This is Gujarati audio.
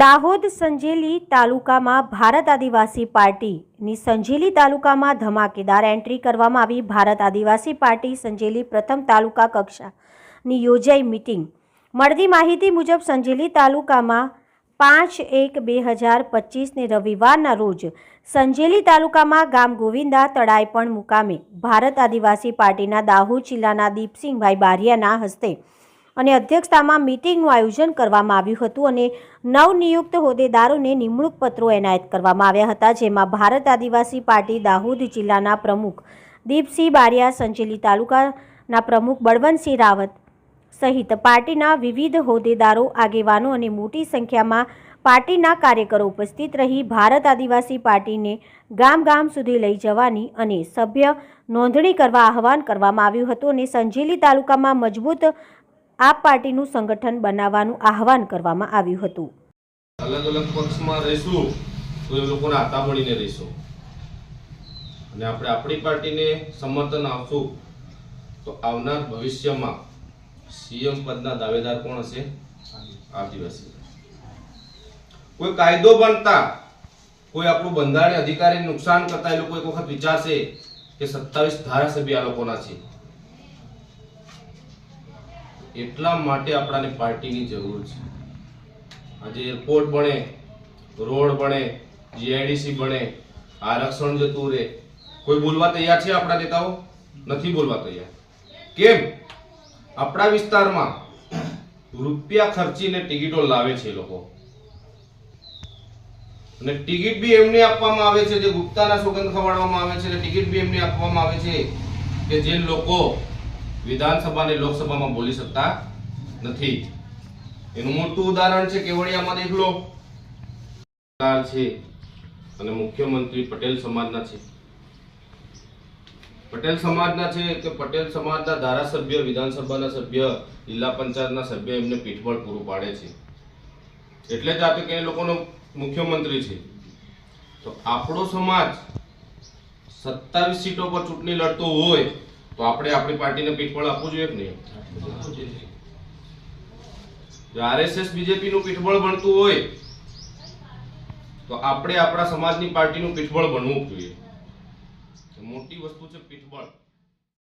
દાહોદ સંજેલી તાલુકામાં ભારત આદિવાસી પાર્ટીની સંજેલી તાલુકામાં ધમાકેદાર એન્ટ્રી કરવામાં આવી. ભારત આદિવાસી પાર્ટી સંજેલી પ્રથમ તાલુકા કક્ષાની યોજાઈ મિટિંગ. મળતી માહિતી મુજબ સંજેલી તાલુકામાં પાંચ એક બે હજાર પચીસને રવિવારના રોજ સંજેલી તાલુકામાં ગામ ગોવિંદા તળાઈપણ મુકામે. ભારત આદિવાસી પાર્ટીના દાહોદ જિલ્લાના દીપસિંહભાઈ બારિયાના હસ્તે અને અધ્યક્ષતામાં મિટિંગનું આયોજન કરવામાં આવ્યું હતું અને નવનિયુક્ત હોદ્દેદારોને નિમણૂક પત્રો એનાયત કરવામાં આવ્યા હતા, જેમાં ભારત આદિવાસી પાર્ટી દાહોદ જિલ્લાના પ્રમુખ દીપસિંહ બારિયા સંચેલી તાલુકાના પ્રમુખ બળવંતસિંહ રાવત સહિત પાર્ટીના વિવિધ હોદ્દેદારો, આગેવાનો અને મોટી સંખ્યામાં પાર્ટીના કાર્યકરો ઉપસ્થિત રહી ભારત આદિવાસી પાર્ટીને ગામ ગામ સુધી લઈ જવાની અને સભ્ય નોંધણી કરવા આહવાન કરવામાં આવ્યું હતું અને સંજેલી તાલુકામાં મજબૂત આ પાર્ટીનું સંગઠન બનાવવાનું આહવાન કરવામાં આવ્યું હતું. અલગ અલગ પક્ષમાં રહીશું તો એ લોકોને હાથા મળીને રહીશું. અને આપણે આપણી પાર્ટીને સમર્થન આપશું તો આવનાર ભવિષ્યમાં સીએમ પદના દાવેદાર કોણ હશે? આદિવાસી કોઈ કાયદો બનતા, કોઈ આપણું બંધારણીય અધિકારી નુકસાન કરતા એ લોકો એક વખત વિચારશે કે સત્તાવીસ ધારાસભ્ય આ લોકોના છે. એટલા માટે આપણાને પાર્ટીની જરૂર છે. આજે એરપોર્ટ બને, રોડ બને જીઆઈડીસી બને, આરક્ષણ જતું રહે. કોઈ બોલવા તૈયાર છે આપણા નેતાઓ? નથી બોલવા તૈયાર. કેમ? આપણા વિસ્તારમાં રૂપિયા ખર્ચીને ટિકિટો લાવે છે લોકો. અને ટિકિટ બી એમને આપવામાં આવે છે, જે ગુપ્તાના સોગંદ ખવડાવવામાં આવે છે ટિકિટ બી એમને આપવામાં આવે છે કે જે લોકો વિધાનસભા અને લોકસભામાં બોલી શકતા નથી. એનું મોટું ઉદાહરણ છે કેવડિયામાં દેખ લો. છે અને મુખ્યમંત્રી પટેલ સમાજના છે. પટેલ સમાજના છે કે પટેલ સમાજના ધારાસભ્ય, વિધાનસભાના સભ્ય, જિલ્લા પંચાયતના સભ્ય એમને પીઠબળ પૂરું પાડે છે. એટલે જ આપે કે એ લોકોનો મુખ્યમંત્રી છે. તો આપણો સમાજ સત્તાવીસ સીટો પર ચૂંટણી લડતો હોય તો આપણે આપણી પાર્ટીને પીઠબળ આપવું જોઈએ કે નહીં? જો આરએસએસ બીજેપી નું પીઠબળ બનતું હોય, તો આપણે આપણા સમાજની પાર્ટીનું પીઠબળ બનવું જોઈએ. મોટી વસ્તુ છે પીઠબળ.